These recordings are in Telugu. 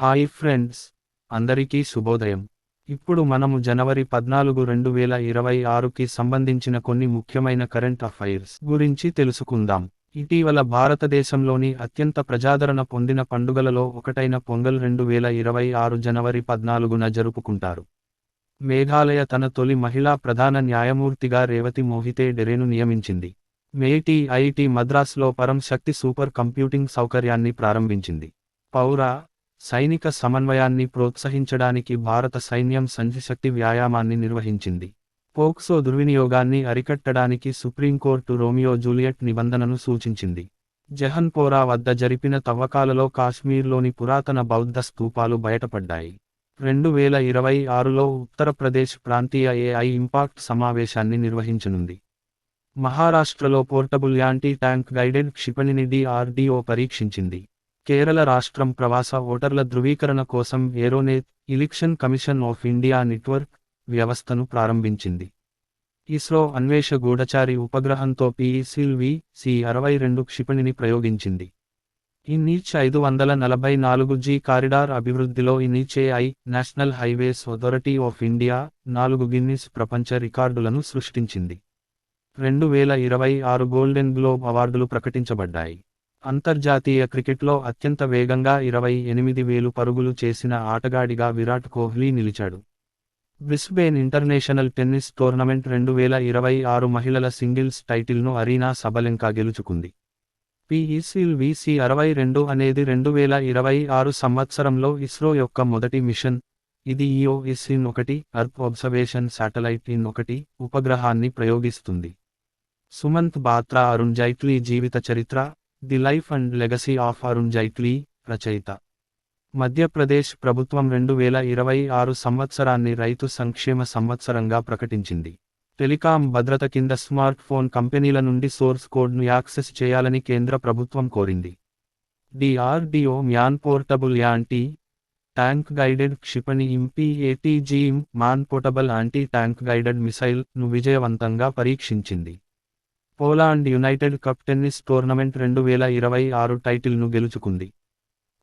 హాయ్ ఫ్రెండ్స్ అందరికీ శుభోదయం. ఇప్పుడు మనము జనవరి పద్నాలుగు రెండు వేల ఇరవై ఆరుకి సంబంధించిన కొన్ని ముఖ్యమైన కరెంట్ అఫైర్స్ గురించి తెలుసుకుందాం. ఇటీవల భారతదేశంలోని అత్యంత ప్రజాదరణ పొందిన పండుగలలో ఒకటైన పొంగల్ రెండు వేల ఇరవై ఆరు జనవరి పద్నాలుగున జరుపుకుంటారు. మేఘాలయ తన తొలి మహిళా ప్రధాన న్యాయమూర్తిగా రేవతి మోహితే డెరేను నియమించింది. మేటి ఐటి మద్రాస్లో పరం శక్తి సూపర్ కంప్యూటింగ్ సౌకర్యాన్ని ప్రారంభించింది. పౌర సైనిక సమన్వయాన్ని ప్రోత్సహించడానికి భారత సైన్యం సంధిశక్తి వ్యాయామాన్ని నిర్వహించింది. పోక్సో దుర్వినియోగాన్ని అరికట్టడానికి సుప్రీంకోర్టు రోమియో జూలియట్ నిబంధనను సూచించింది. జహన్పోరా వద్ద జరిపిన తవ్వకాలలో కాశ్మీర్లోని పురాతన బౌద్ధ స్తూపాలు బయటపడ్డాయి. రెండు వేల ఇరవై ఆరులో ఉత్తరప్రదేశ్ ప్రాంతీయ ఏఐ ఇంపాక్ట్ సమావేశాన్ని నిర్వహించనుంది. మహారాష్ట్రలో పోర్టబుల్ యాంటీ ట్యాంక్ గైడెడ్ క్షిపణిని డిఆర్డీఓ పరీక్షించింది. కేరళ రాష్ట్రం ప్రవాస ఓటర్ల ధృవీకరణ కోసం ఏరోనేత్ election commission of India network వ్యవస్థను ప్రారంభించింది. ఇస్రో అన్వేష గూఢచారి ఉపగ్రహంతో పిఈసిల్ వి సి అరవై రెండు క్షిపణిని ప్రయోగించింది. ఈ నీచ్ ఐదు వందల నలభై నాలుగు జీ కారిడార్ అభివృద్ధిలో ఈ నీచేఐ National Highways Authority of India నాలుగు గిన్నిస్ ప్రపంచ రికార్డులను సృష్టించింది. రెండు వేల ఇరవై ఆరు గోల్డెన్ గ్లోబ్ అవార్డులు ప్రకటించబడ్డాయి. అంతర్జాతీయ క్రికెట్లో అత్యంత వేగంగా ఇరవై ఎనిమిది వేలు పరుగులు చేసిన ఆటగాడిగా విరాట్ కోహ్లీ నిలిచాడు. బ్రిస్బేన్ ఇంటర్నేషనల్ టెన్నిస్ టోర్నమెంట్ రెండు వేల ఇరవై ఆరు మహిళల సింగిల్స్ టైటిల్ను అరీనా సబలెంకా గెలుచుకుంది. పిఈసిల్ విసి అరవై రెండు అనేది రెండు వేల ఇరవై ఆరు సంవత్సరంలో ఇస్రో యొక్క మొదటి మిషన్. ఇది ఈఓఎస్ ఇన్ ఒకటి అర్త్ అబ్జర్వేషన్ శాటిలైట్ ఇన్ ఒకటి ఉపగ్రహాన్ని ప్రయోగిస్తుంది. సుమంత్ బాత్రా అరుణ్ జైట్లీ జీవిత చరిత్ర the life and legacy of Arun Jaitley రచయిత. మధ్యప్రదేశ్ ప్రభుత్వం రెండు వేల ఇరవై ఆరు సంవత్సరాన్ని రైతు సంక్షేమ సంవత్సరంగా ప్రకటించింది. టెలికాం భద్రత కింద స్మార్ట్ ఫోన్ కంపెనీల నుండి సోర్స్ కోడ్ను యాక్సెస్ చేయాలని కేంద్ర ప్రభుత్వం కోరింది. DRDO man portable anti tank guided క్షిపణి MP ATG man portable anti tank guided మిసైల్ను విజయవంతంగా పరీక్షించింది. Poland United Cup tennis tournament రెండు వేల ఇరవై ఆరు టైటిల్ను గెలుచుకుంది.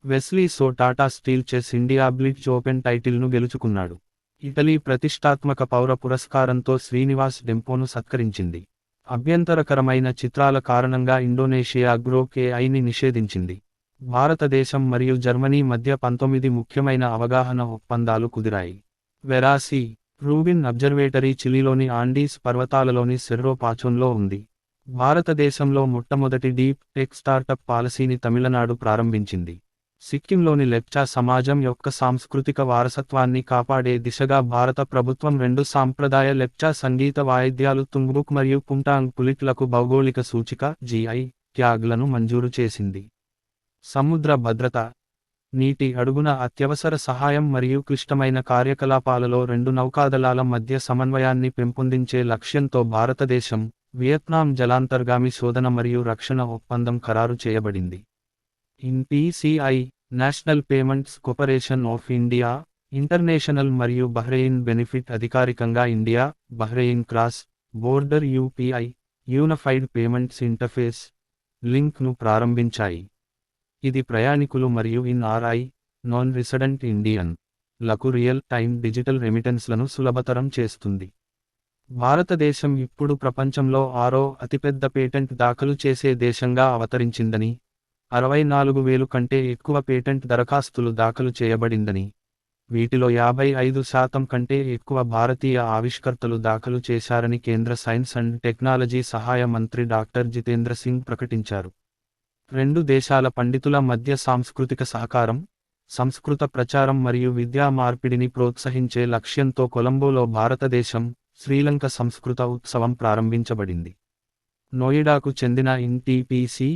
Wesley So Tata steel chess India blitz open టైటిల్ను గెలుచుకున్నాడు. ఇటలీ ప్రతిష్టాత్మక పౌర పురస్కారంతో శ్రీనివాస్ డెంపోను సత్కరించింది. అభ్యంతరకరమైన చిత్రాల కారణంగా ఇండోనేషియా గ్రోక్ ఏఐని నిషేధించింది. భారతదేశం మరియు జర్మనీ మధ్య పంతొమ్మిది ముఖ్యమైన అవగాహన ఒప్పందాలు కుదిరాయి. వెరాసి రూబిన్ అబ్జర్వేటరీ చిలీలోని ఆండీస్ పర్వతాలలోని సెర్రో పాచోన్లో ఉంది. భారతదేశంలో మొట్టమొదటి డీప్ టెక్ స్టార్టప్ పాలసీని తమిళనాడు ప్రారంభించింది. సిక్కింలోని లెప్చా సమాజం యొక్క సాంస్కృతిక వారసత్వాన్ని కాపాడే దిశగా భారత ప్రభుత్వం రెండు సాంప్రదాయ లెప్చా సంగీత వాయిద్యాలు తుంగ్బుక్ మరియు పుంటాంగ్ పులిట్లకు భౌగోళిక సూచిక జిఐ ట్యాగ్లను మంజూరు చేసింది. సముద్ర భద్రత నీటి అడుగున అత్యవసర సహాయం మరియు క్లిష్టమైన కార్యకలాపాలలో రెండు నౌకాదళాల మధ్య సమన్వయాన్ని పెంపొందించే లక్ష్యంతో భారతదేశం వియత్నాం జలాంతర్గామి శోధన మరియు రక్షణ ఒప్పందం ఖరారు చేయబడింది. N PCI National Payments Corporation of India International మరియు బహ్రెయిన్ బెనిఫిట్ అధికారికంగా India Bahrain cross border UPI unified payments interface లింక్ను ప్రారంభించాయి. ఇది ప్రయాణికులు మరియు ఇన్ ఆర్ఐ నాన్ రెసిడెంట్ ఇండియన్లకు రియల్ టైమ్ డిజిటల్ రెమిటెన్స్లను సులభతరం చేస్తుంది. భారతదేశం ఇప్పుడు ప్రపంచంలో ఆరో అతిపెద్ద పేటెంట్ దాఖలు చేసే దేశంగా అవతరించిందని అరవై నాలుగు వేలు కంటే ఎక్కువ పేటెంట్ దరఖాస్తులు దాఖలు చేయబడిందని వీటిలో యాభై ఐదు శాతం కంటే ఎక్కువ భారతీయ ఆవిష్కర్తలు దాఖలు చేశారని కేంద్ర సైన్స్ అండ్ టెక్నాలజీ సహాయ మంత్రి డాక్టర్ జితేంద్ర సింగ్ ప్రకటించారు. రెండు దేశాల పండితుల మధ్య సాంస్కృతిక సహకారం సంస్కృత ప్రచారం మరియు విద్యా మార్పిడిని ప్రోత్సహించే లక్ష్యంతో కొలంబోలో భారతదేశం శ్రీలంక సంస్కృత ఉత్సవం ప్రారంభించబడింది. నోయిడాకు చెందిన NTPC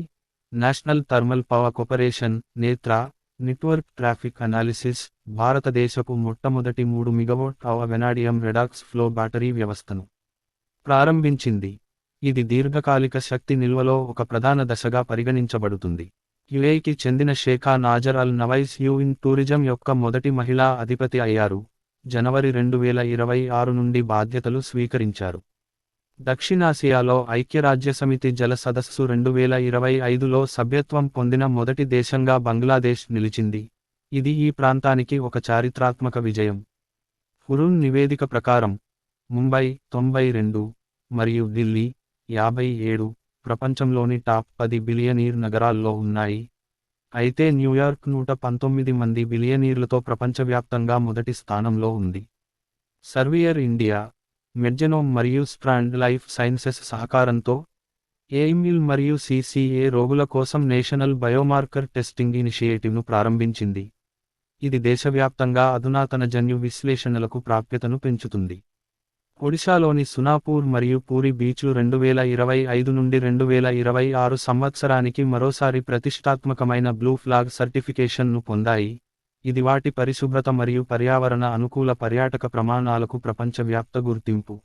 national thermal power corporation Netra network traffic analysis భారతదేశపు మొట్టమొదటి మూడు మిగవోట్ అవ వెనాడియం రెడాక్స్ ఫ్లో బ్యాటరీ వ్యవస్థను ప్రారంభించింది. ఇది దీర్ఘకాలిక శక్తి నిల్వలో ఒక ప్రధాన దశగా పరిగణించబడుతుంది. యుఏకి చెందిన Sheikha Nasser Al Nuwais U N tourism యొక్క మొదటి మహిళా అధిపతి అయ్యారు. జనవరి రెండు వేల ఇరవై ఆరు నుండి బాధ్యతలు స్వీకరించారు. దక్షిణాసియాలో ఐక్యరాజ్యసమితి జల సదస్సు రెండు వేల ఇరవై ఐదులో సభ్యత్వం పొందిన మొదటి దేశంగా బంగ్లాదేశ్ నిలిచింది. ఇది ఈ ప్రాంతానికి ఒక చారిత్రాత్మక విజయం. హురున్ నివేదిక ప్రకారం ముంబై తొంభై రెండు మరియు ఢిల్లీ యాభై ఏడు ప్రపంచంలోని టాప్ పది బిలియనీర్ నగరాల్లో ఉన్నాయి. అయితే న్యూయార్క్ నూట పంతొమ్మిది మంది బిలియనీర్లతో ప్రపంచవ్యాప్తంగా మొదటి స్థానంలో ఉంది. సర్వియర్ ఇండియా మెడ్జెనోమ్ మరియు స్ట్రాండ్ లైఫ్ సైన్సెస్ సహకారంతో ఎయిమిల్ మరియు సిసిఏ రోగుల కోసం నేషనల్ బయోమార్కర్ టెస్టింగ్ ఇనిషియేటివ్ను ప్రారంభించింది. ఇది దేశవ్యాప్తంగా అధునాతన జన్యు విశ్లేషణలకు ప్రాప్యతను పెంచుతుంది. ఒడిశాలోని సునాపూర్ మరియు పూరి బీచ్లు రెండు వేల ఇరవై ఐదు నుండి రెండు వేల ఇరవై ఆరు సంవత్సరానికి మరోసారి ప్రతిష్టాత్మకమైన బ్లూ ఫ్లాగ్ సర్టిఫికేషన్ను పొందాయి. ఇది వాటి పరిశుభ్రత మరియు పర్యావరణ అనుకూల పర్యాటక ప్రమాణాలకు ప్రపంచవ్యాప్త గుర్తింపు.